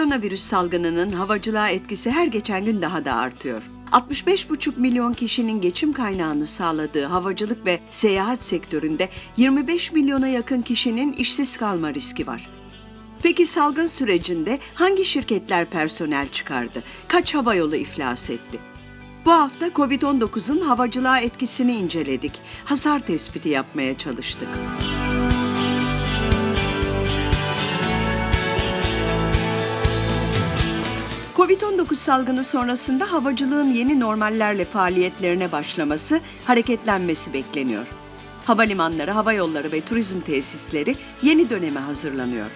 Koronavirüs salgınının havacılığa etkisi her geçen gün daha da artıyor. 65,5 milyon kişinin geçim kaynağını sağladığı havacılık ve seyahat sektöründe 25 milyona yakın kişinin işsiz kalma riski var. Peki salgın sürecinde hangi şirketler personel çıkardı? Kaç havayolu iflas etti? Bu hafta COVID-19'un havacılığa etkisini inceledik. Hasar tespiti yapmaya çalıştık. Covid-19 salgını sonrasında havacılığın yeni normallerle faaliyetlerine başlaması, hareketlenmesi bekleniyor. Havalimanları, havayolları ve turizm tesisleri yeni döneme hazırlanıyor.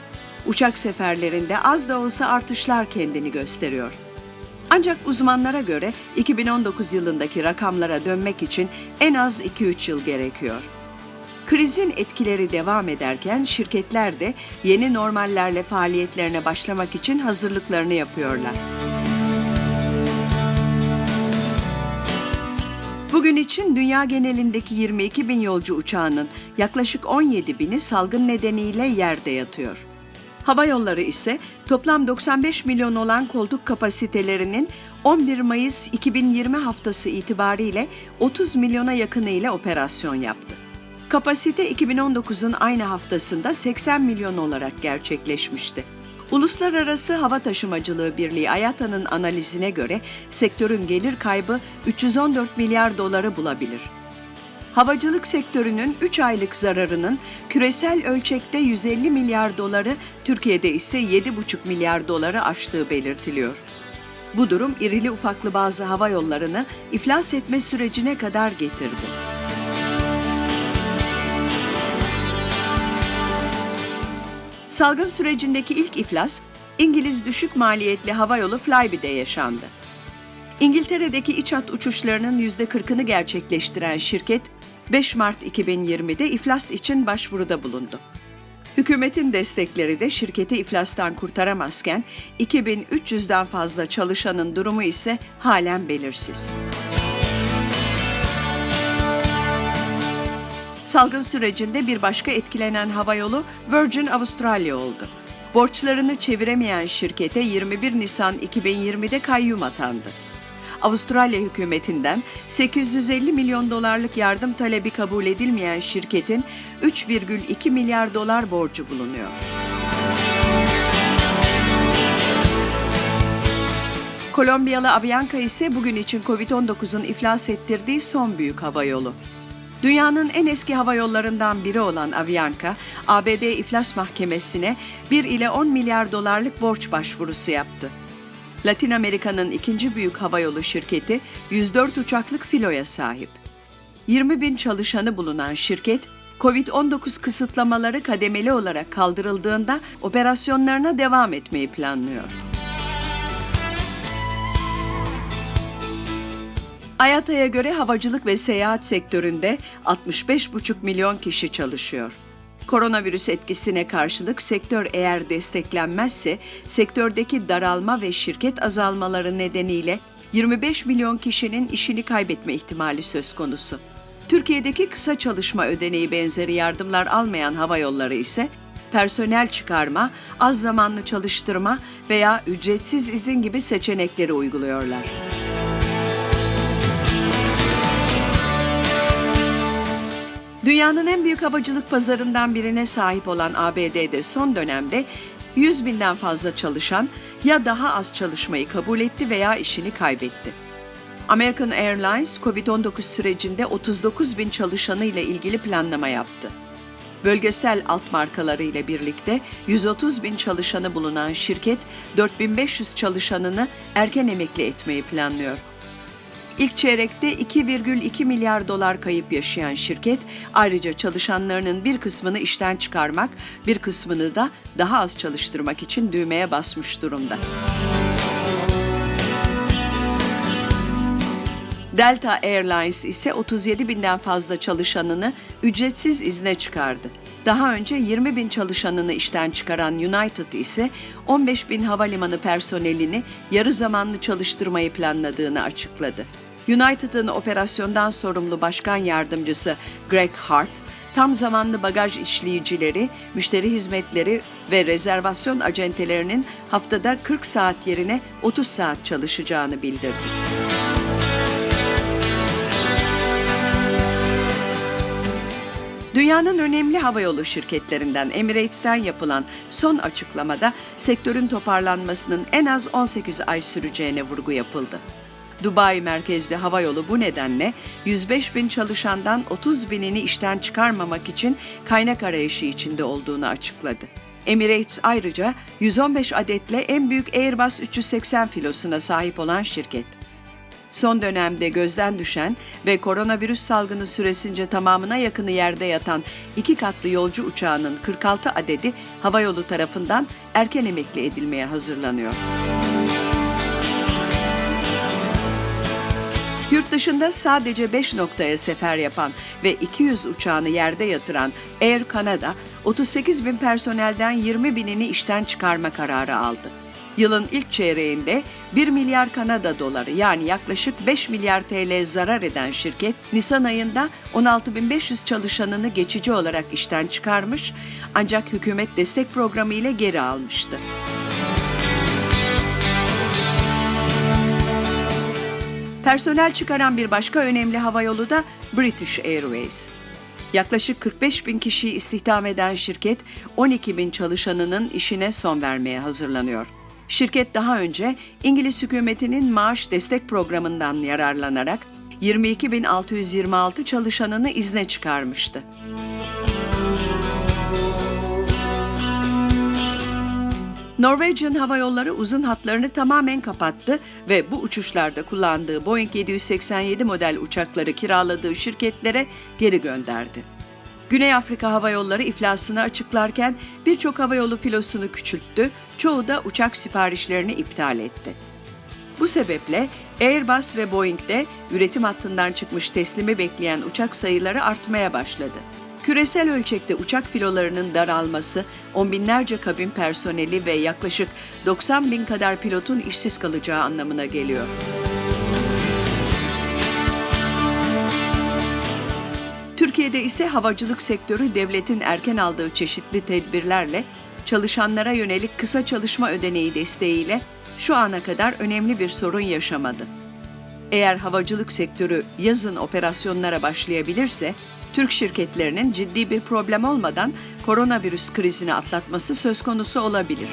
Uçak seferlerinde az da olsa artışlar kendini gösteriyor. Ancak uzmanlara göre 2019 yılındaki rakamlara dönmek için en az 2-3 yıl gerekiyor. Krizin etkileri devam ederken şirketler de yeni normallerle faaliyetlerine başlamak için hazırlıklarını yapıyorlar. Bugün için dünya genelindeki 22 bin yolcu uçağının yaklaşık 17 bini salgın nedeniyle yerde yatıyor. Hava yolları ise toplam 95 milyon olan koltuk kapasitelerinin 11 Mayıs 2020 haftası itibariyle 30 milyona yakını ile operasyon yaptı. Kapasite 2019'un aynı haftasında 80 milyon olarak gerçekleşmişti. Uluslararası Hava Taşımacılığı Birliği IATA'nın analizine göre sektörün gelir kaybı 314 milyar doları bulabilir. Havacılık sektörünün 3 aylık zararının küresel ölçekte 150 milyar doları, Türkiye'de ise 7,5 milyar doları aştığı belirtiliyor. Bu durum irili ufaklı bazı hava yollarını iflas etme sürecine kadar getirdi. Salgın sürecindeki ilk iflas, İngiliz düşük maliyetli havayolu Flybe'de yaşandı. İngiltere'deki iç hat uçuşlarının %40'ını gerçekleştiren şirket, 5 Mart 2020'de iflas için başvuruda bulundu. Hükümetin destekleri de şirketi iflastan kurtaramazken 2300'den fazla çalışanın durumu ise halen belirsiz. Salgın sürecinde bir başka etkilenen havayolu Virgin Australia oldu. Borçlarını çeviremeyen şirkete 21 Nisan 2020'de kayyum atandı. Avustralya hükümetinden 850 milyon dolarlık yardım talebi kabul edilmeyen şirketin 3,2 milyar dolar borcu bulunuyor. Kolombiyalı Avianca ise bugün için Covid-19'un iflas ettirdiği son büyük havayolu. Dünyanın en eski hava yollarından biri olan Avianca, ABD İflas Mahkemesi'ne 1 ile 10 milyar dolarlık borç başvurusu yaptı. Latin Amerika'nın ikinci büyük havayolu şirketi 104 uçaklık filoya sahip. 20 bin çalışanı bulunan şirket, Covid-19 kısıtlamaları kademeli olarak kaldırıldığında operasyonlarına devam etmeyi planlıyor. Ayata'ya göre havacılık ve seyahat sektöründe 65,5 milyon kişi çalışıyor. Koronavirüs etkisine karşılık sektör eğer desteklenmezse sektördeki daralma ve şirket azalmaları nedeniyle 25 milyon kişinin işini kaybetme ihtimali söz konusu. Türkiye'deki kısa çalışma ödeneği benzeri yardımlar almayan hava yolları ise personel çıkarma, az zamanlı çalıştırma veya ücretsiz izin gibi seçenekleri uyguluyorlar. Dünyanın en büyük havacılık pazarından birine sahip olan ABD'de son dönemde 100 binden fazla çalışan ya daha az çalışmayı kabul etti veya işini kaybetti. American Airlines, COVID-19 sürecinde 39 bin çalışanı ile ilgili planlama yaptı. Bölgesel alt markaları ile birlikte 130 bin çalışanı bulunan şirket 4500 çalışanını erken emekli etmeyi planlıyor. İlk çeyrekte 2,2 milyar dolar kayıp yaşayan şirket ayrıca çalışanlarının bir kısmını işten çıkarmak, bir kısmını da daha az çalıştırmak için düğmeye basmış durumda. Delta Airlines ise 37 binden fazla çalışanını ücretsiz izne çıkardı. Daha önce 20 bin çalışanını işten çıkaran United ise 15 bin havalimanı personelini yarı zamanlı çalıştırmayı planladığını açıkladı. United'ın operasyondan sorumlu başkan yardımcısı Greg Hart, tam zamanlı bagaj işleyicileri, müşteri hizmetleri ve rezervasyon acentelerinin haftada 40 saat yerine 30 saat çalışacağını bildirdi. Dünyanın önemli havayolu şirketlerinden Emirates'ten yapılan son açıklamada sektörün toparlanmasının en az 18 ay süreceğine vurgu yapıldı. Dubai merkezli havayolu bu nedenle 105 bin çalışandan 30 binini işten çıkarmamak için kaynak arayışı içinde olduğunu açıkladı. Emirates ayrıca 115 adetle en büyük Airbus 380 filosuna sahip olan şirket. Son dönemde gözden düşen ve koronavirüs salgını süresince tamamına yakını yerde yatan iki katlı yolcu uçağının 46 adedi havayolu tarafından erken emekli edilmeye hazırlanıyor. Yurt dışında sadece 5 noktaya sefer yapan ve 200 uçağını yerde yatıran Air Canada, 38 bin personelden 20 binini işten çıkarma kararı aldı. Yılın ilk çeyreğinde 1 milyar Kanada doları yani yaklaşık 5 milyar TL zarar eden şirket, Nisan ayında 16.500 çalışanını geçici olarak işten çıkarmış ancak hükümet destek programı ile geri almıştı. Personel çıkaran bir başka önemli havayolu da British Airways. Yaklaşık 45 bin kişiyi istihdam eden şirket 12 bin çalışanının işine son vermeye hazırlanıyor. Şirket daha önce İngiliz hükümetinin maaş destek programından yararlanarak 22.626 çalışanını izne çıkarmıştı. Norwegian Hava Yolları uzun hatlarını tamamen kapattı ve bu uçuşlarda kullandığı Boeing 787 model uçakları kiraladığı şirketlere geri gönderdi. Güney Afrika Hava Yolları iflasını açıklarken birçok havayolu filosunu küçülttü, çoğu da uçak siparişlerini iptal etti. Bu sebeple Airbus ve Boeing'de üretim hattından çıkmış teslimi bekleyen uçak sayıları artmaya başladı. Küresel ölçekte uçak filolarının daralması, on binlerce kabin personeli ve yaklaşık 90 bin kadar pilotun işsiz kalacağı anlamına geliyor. Türkiye'de ise havacılık sektörü devletin erken aldığı çeşitli tedbirlerle çalışanlara yönelik kısa çalışma ödeneği desteğiyle şu ana kadar önemli bir sorun yaşamadı. Eğer havacılık sektörü yazın operasyonlara başlayabilirse, Türk şirketlerinin ciddi bir problem olmadan koronavirüs krizini atlatması söz konusu olabilir.